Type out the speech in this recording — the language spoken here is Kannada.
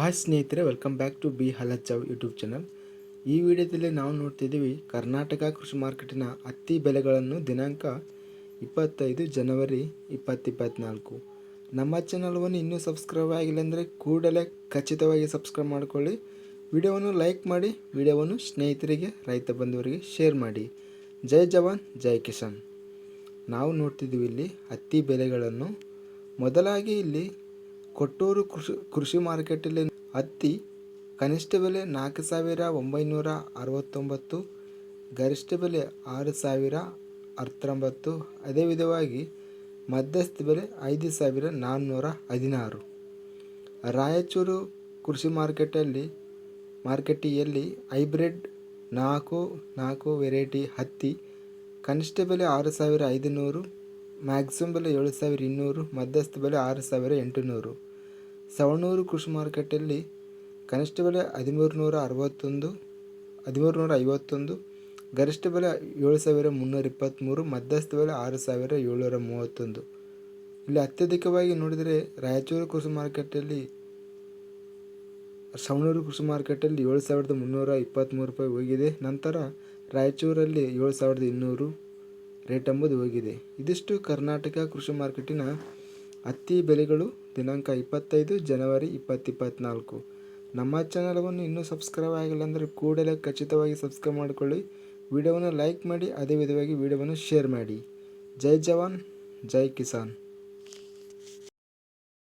ಹಾಯ್ ಸ್ನೇಹಿತರೆ ವೆಲ್ಕಮ್ ಬ್ಯಾಕ್ ಟು ಬಿ ಹಲಚಾವ್ ಯೂಟ್ಯೂಬ್ ಚಾನಲ್ ಈ ವಿಡಿಯೋದಲ್ಲಿ ನಾವು ನೋಡ್ತಿದ್ದೀವಿ ಕರ್ನಾಟಕ ಕೃಷಿ ಮಾರ್ಕೆಟಿನ ಹತ್ತಿ ಬೆಲೆಗಳನ್ನು ದಿನಾಂಕ ಇಪ್ಪತ್ತೈದು ಜನವರಿ ಇಪ್ಪತ್ತಿಪ್ಪತ್ನಾಲ್ಕು. ನಮ್ಮ ಚಾನಲ್ವನ್ನು ಇನ್ನೂ ಸಬ್ಸ್ಕ್ರೈಬ್ ಆಗಿಲ್ಲ ಅಂದರೆ ಕೂಡಲೇ ಖಚಿತವಾಗಿ ಸಬ್ಸ್ಕ್ರೈಬ್ ಮಾಡಿಕೊಳ್ಳಿ. ವಿಡಿಯೋವನ್ನು ಲೈಕ್ ಮಾಡಿ, ವಿಡಿಯೋವನ್ನು ಸ್ನೇಹಿತರಿಗೆ, ರೈತ ಬಂಧುವರಿಗೆ ಶೇರ್ ಮಾಡಿ. ಜೈ ಜವಾನ್, ಜೈ ಕಿಸಾನ್. ನಾವು ನೋಡ್ತಿದ್ದೀವಿ ಇಲ್ಲಿ ಹತ್ತಿ ಬೆಲೆಗಳನ್ನು. ಮೊದಲಾಗಿ ಇಲ್ಲಿ ಕೊಟ್ಟೂರು ಕೃಷಿ ಕೃಷಿ ಮಾರ್ಕೆಟಲ್ಲಿ ಹತ್ತಿ, ಕನಿಷ್ಠ ಬೆಲೆ ನಾಲ್ಕು ಸಾವಿರ ಒಂಬೈನೂರ ಅರವತ್ತೊಂಬತ್ತು, ಗರಿಷ್ಠ ಬೆಲೆ ಆರು ಸಾವಿರ ಹತ್ತೊಂಬತ್ತು. ಅದೇ ವಿಧವಾಗಿ ಮಧ್ಯಸ್ಥ ಬೆಲೆ ಐದು ಸಾವಿರ ನಾನ್ನೂರ ಹದಿನಾರು. ರಾಯಚೂರು ಕೃಷಿ ಮಾರ್ಕೆಟಲ್ಲಿ, ಮಾರ್ಕೆಟಿಯಲ್ಲಿ ಹೈಬ್ರಿಡ್ ನಾಲ್ಕು ನಾಲ್ಕು ವೆರೈಟಿ ಹತ್ತಿ, ಕನಿಷ್ಠ ಬೆಲೆ ಆರು ಸಾವಿರ ಐದುನೂರು, ಮ್ಯಾಕ್ಸಿಮಮ್ ಬೆಲೆ ಏಳು ಸಾವಿರ ಇನ್ನೂರು, ಮಧ್ಯಸ್ಥ ಬೆಲೆ ಆರು ಸಾವಿರ ಎಂಟುನೂರು. ಸವಣೂರು ಕೃಷಿ ಮಾರುಕಟ್ಟೆಯಲ್ಲಿ ಕನಿಷ್ಠ ಬೆಲೆ ಹದಿಮೂರು ನೂರ ಅರವತ್ತೊಂದು ಹದಿಮೂರು ನೂರ ಐವತ್ತೊಂದು ಗರಿಷ್ಠ ಬೆಲೆ ಏಳು ಸಾವಿರ ಮುನ್ನೂರ ಇಪ್ಪತ್ತ್ಮೂರು ಮಧ್ಯಸ್ಥ ಬೆಲೆ ಆರು ಸಾವಿರ ಏಳ್ನೂರ ಮೂವತ್ತೊಂದು ಇಲ್ಲಿ ಅತ್ಯಧಿಕವಾಗಿ ನೋಡಿದರೆ ರಾಯಚೂರು ಕೃಷಿ ಮಾರುಕಟ್ಟೆಯಲ್ಲಿ ಸವಣೂರು ಕೃಷಿ ಮಾರುಕಟ್ಟೆಯಲ್ಲಿ ಏಳು ಸಾವಿರದ ಮುನ್ನೂರ ಇಪ್ಪತ್ತ್ಮೂರು ರೂಪಾಯಿ ಹೋಗಿದೆ. ನಂತರ ರಾಯಚೂರಲ್ಲಿ ಏಳು ಸಾವಿರದ ಇನ್ನೂರು ರೇಟ್ ಎಂಬುದು ಹೋಗಿದೆ. ಇದಿಷ್ಟು ಕರ್ನಾಟಕ ಕೃಷಿ ಮಾರ್ಕೆಟಿನ ಹತ್ತಿ ಬೆಲೆಗಳು ದಿನಾಂಕ ಇಪ್ಪತ್ತೈದು ಜನವರಿ ಇಪ್ಪತ್ತಿಪ್ಪತ್ನಾಲ್ಕು. ನಮ್ಮ ಚಾನಲವನ್ನು ಇನ್ನೂ ಸಬ್ಸ್ಕ್ರೈಬ್ ಆಗಿಲ್ಲ ಅಂದರೆ ಕೂಡಲೇ ಖಚಿತವಾಗಿ ಸಬ್ಸ್ಕ್ರೈಬ್ ಮಾಡಿಕೊಳ್ಳಿ. ವಿಡಿಯೋವನ್ನು ಲೈಕ್ ಮಾಡಿ, ಅದೇ ವಿಧವಾಗಿ ವಿಡಿಯೋವನ್ನು ಶೇರ್ ಮಾಡಿ. ಜೈ ಜವಾನ್, ಜೈ ಕಿಸಾನ್.